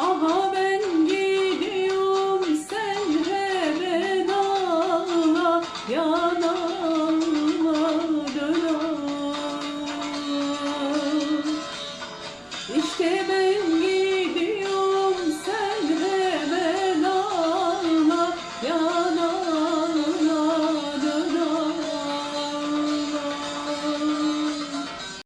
Aha ben gidiyorum sen hemen ağla ya.